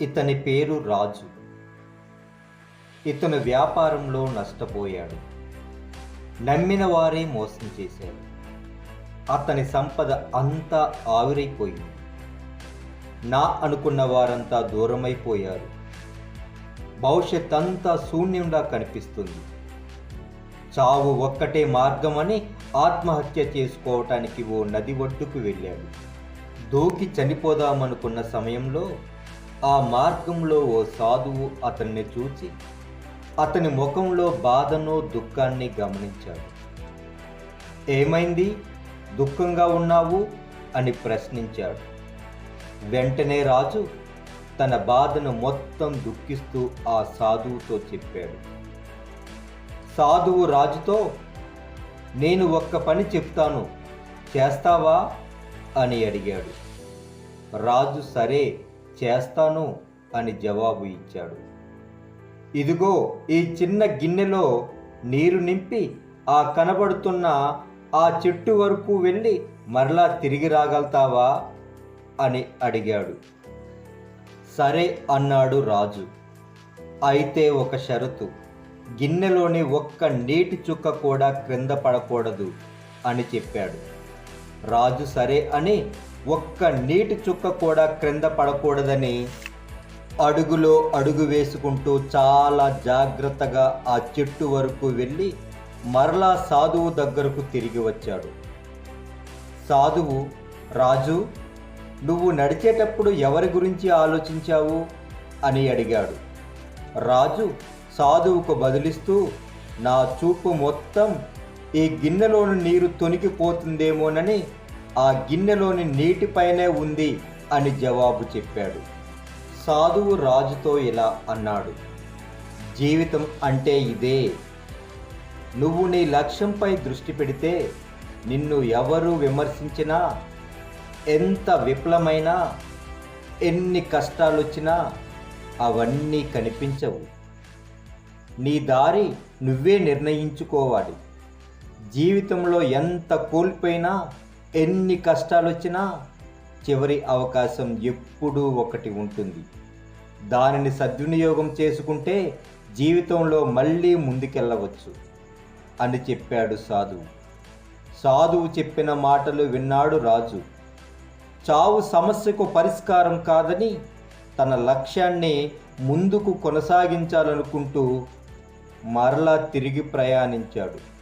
ఇతని పేరు రాజు. ఇతను వ్యాపారంలో నష్టపోయాడు. నమ్మిన వారే మోసం చేశారు. అతని సంపద అంతా ఆవిరైపోయింది. నా అనుకున్న వారంతా దూరమైపోయారు. భవిష్యత్ అంతా శూన్యంగా కనిపిస్తుంది. చావు ఒక్కటే మార్గమని ఆత్మహత్య చేసుకోవటానికి ఓ నది ఒడ్డుకు వెళ్ళాడు. దూకి చనిపోదామనుకున్న సమయంలో ఆ మార్గంలో ఓ సాధువు అతన్ని చూచి అతని ముఖంలో బాధను దుఃఖాన్ని గమనించాడు. ఏమైంది? దుఃఖంగా ఉన్నావు? అని ప్రశ్నించాడు. వెంటనే రాజు తన బాధను మొత్తం దుఃఖిస్తూ ఆ సాధువుతో చెప్పాడు. సాధువు రాజుతో నేను ఒక్క పని చెప్తాను. చేస్తావా? అని అడిగాడు. రాజు సరే చేస్తాను అని జవాబు ఇచ్చాడు. ఇదిగో ఈ చిన్న గిన్నెలో నీరు నింపి ఆ కనబడుతున్న ఆ చెట్టు వరకు వెళ్ళి మరలా తిరిగి రాగలుగుతావా? అని అడిగాడు. సరే అన్నాడు రాజు. అయితే ఒక షరతు గిన్నెలోని ఒక్క నీటి చుక్క కూడా క్రింద పడకూడదు అని చెప్పాడు. రాజు సరే అని ఒక్క నీటి చుక్క కూడా క్రింద పడకూడదని అడుగులో అడుగు వేసుకుంటూ చాలా జాగ్రత్తగా ఆ చెట్టు వరకు వెళ్ళి మరలా సాధువు దగ్గరకు తిరిగి వచ్చాడు. సాధువు రాజు నువ్వు నడిచేటప్పుడు ఎవరి గురించి ఆలోచించావు? అని అడిగాడు. రాజు సాధువుకు బదిలిస్తూ నా చూపు మొత్తం ఈ గిన్నెలోని నీరు తొనికిపోతుందేమోనని ఆ గిన్నెలోని నీటిపైనే ఉంది అని జవాబు చెప్పాడు. సాధువు రాజుతో ఇలా అన్నాడు. జీవితం అంటే ఇదే. నువ్వు నీ లక్ష్యంపై దృష్టి పెడితే నిన్ను ఎవరు విమర్శించినా ఎంత విఫలమైనా ఎన్ని కష్టాలు వచ్చినా అవన్నీ కనిపించవు. నీ దారి నువ్వే నిర్ణయించుకోవాలి. జీవితంలో ఎంత కోల్పోయినా ఎన్ని కష్టాలు వచ్చినా చివరి అవకాశం ఎప్పుడూ ఒకటి ఉంటుంది. దానిని సద్వినియోగం చేసుకుంటే జీవితంలో మళ్ళీ ముందుకెళ్ళవచ్చు అని చెప్పాడు సాధువు. సాధువు చెప్పిన మాటలు విన్నాడు రాజు. చావు సమస్యకు పరిష్కారం కాదని తన లక్ష్యాన్ని ముందుకు కొనసాగించాలనుకుంటూ మరలా తిరిగి ప్రయాణించాడు.